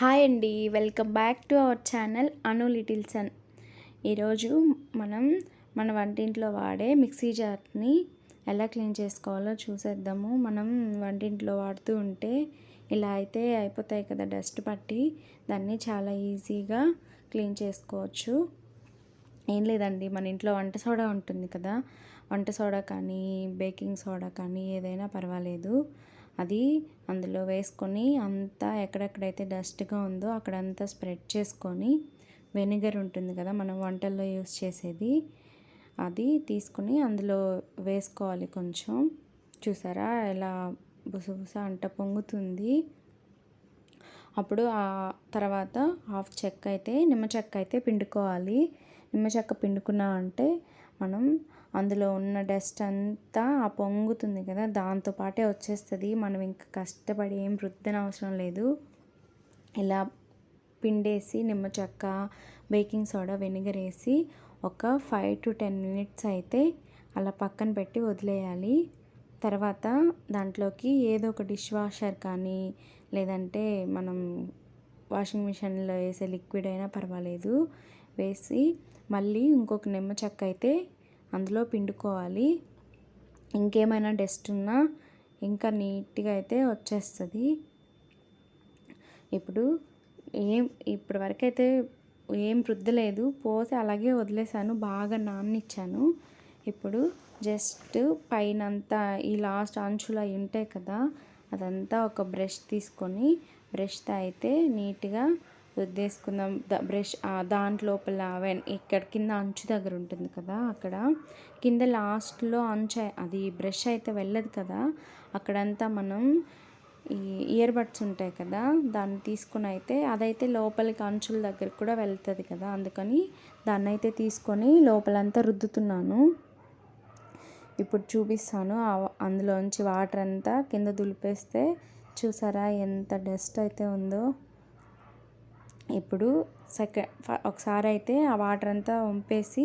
Hi అండి welcome back to our channel Anu little son. ఈరోజు మనం మన వంటింట్లో వాడే మిక్సీ జార్ని ఎలా క్లీన్ చేసుకోవాలో చూసేద్దాము. మనం వంటింట్లో వాడుతూ ఉంటే ఇలా అయితే అయిపోతాయి కదా డస్ట్ పట్టి దాన్ని చాలా ఈజీగా క్లీన్ చేసుకోవచ్చు. ఏం లేదండి మన ఇంట్లో వంట సోడా ఉంటుంది కదా వంట సోడా కానీ బేకింగ్ సోడా కానీ ఏదైనా పర్వాలేదు. అది అందులో వేసుకొని అంతా ఎక్కడెక్కడైతే డస్ట్గా ఉందో అక్కడంతా స్ప్రెడ్ చేసుకొని వెనిగర్ ఉంటుంది కదా మనం వంటల్లో యూస్ చేసేది అది తీసుకుని అందులో వేసుకోవాలి కొంచెం. చూసారా? ఎలా బుసబుస అంట పొంగుతుంది. అప్పుడు ఆ తర్వాత హాఫ్ చెక్క అయితే నిమ్మ చెక్క అయితే పిండుకోవాలి. నిమ్మ చెక్క పిండుకున్నా అంటే మనం అందులో ఉన్న డస్ట్ అంతా ఆ పొంగుతుంది కదా దాంతో పాటే వచ్చేస్తుంది. మనం ఇంకా కష్టపడి ఏం రుద్దన అవసరం లేదు. ఇలా పిండేసి నిమ్మ చెక్క బేకింగ్ సోడా వెనిగర్ వేసి ఒక ఫైవ్ టు టెన్ మినిట్స్ అయితే అలా పక్కన పెట్టి వదిలేయాలి. తర్వాత దాంట్లోకి ఏదో ఒక డిష్ వాషర్ కానీ లేదంటే మనం వాషింగ్ మిషన్లో వేసే లిక్విడ్ అయినా పర్వాలేదు. వేసి మళ్ళీ ఇంకొక నిమ్మ చెక్క అయితే అందులో పిండుకోవాలి. ఇంకేమైనా డస్ట్ ఉన్నా ఇంకా నీట్గా అయితే వచ్చేస్తుంది. ఇప్పుడు ఏం ఇప్పటి వరకు అయితే ఏం రుద్దలేదు పోసి అలాగే వదిలేసాను. బాగా నాన్నిచ్చాను. ఇప్పుడు జస్ట్ పైన అంతా ఈ లాస్ట్ అంచులు అవి ఉంటాయి కదా అదంతా ఒక బ్రష్ తీసుకొని బ్రష్తో అయితే నీట్గా రుద్దేసుకుందాం ద బ్రష్ దాంట్లోపల వెన్ ఇక్కడ కింద అంచు దగ్గర ఉంటుంది కదా అక్కడ. కింద లాస్ట్లో అంచు అది బ్రష్ అయితే వెళ్ళదు కదా అక్కడంతా మనం ఈ ఇయర్ బడ్స్ ఉంటాయి కదా దాన్ని తీసుకుని అయితే అదైతే లోపలికి అంచుల దగ్గర కూడా వెళ్తుంది కదా అందుకని దాన్ని అయితే తీసుకొని లోపలంతా రుద్దుతున్నాను. ఇప్పుడు చూపిస్తాను అందులోంచి వాటర్ అంతా కింద దులిపేస్తే చూసారా ఎంత డస్ట్ అయితే ఉందో. ఇప్పుడు సెకండ్ ఒకసారి అయితే ఆ వాటర్ అంతా వంపేసి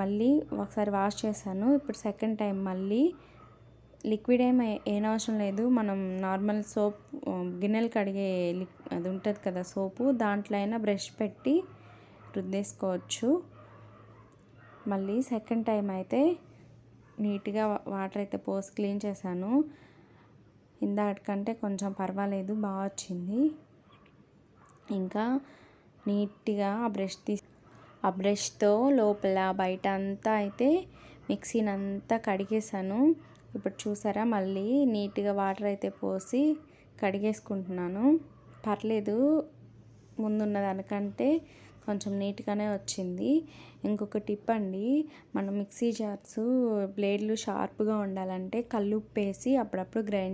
మళ్ళీ ఒకసారి వాష్ చేశాను. ఇప్పుడు సెకండ్ టైం మళ్ళీ లిక్విడ్ ఏం ఏం అవసరం లేదు. మనం నార్మల్ సోప్ గిన్నెలు కడిగే అది ఉంటుంది కదా సోపు దాంట్లో అయినా బ్రష్ పెట్టి రుద్దేసుకోవచ్చు. మళ్ళీ సెకండ్ టైం అయితే నీట్గా వాటర్ అయితే పోసి క్లీన్ చేశాను. ఇందాటికంటే కొంచెం పర్వాలేదు బాగా వచ్చింది. ఇంకా నీట్గా ఆ బ్రష్ తీసి ఆ బ్రష్తో లోపల బయట అంతా అయితే మిక్సీని అంతా కడిగేసాను ఇప్పుడు చూసారా మళ్ళీ నీట్గా వాటర్ అయితే పోసి కడిగేసుకుంటున్నాను. పర్లేదు ముందున్న దానికంటే కొంచెం నీట్గానే వచ్చింది. ఇంకొక టిప్ అండి మన మిక్సీ జార్స్ బ్లేడ్లు షార్ప్గా ఉండాలంటే కల్లుప్పు వేసి అప్పుడప్పుడు గ్రైండ్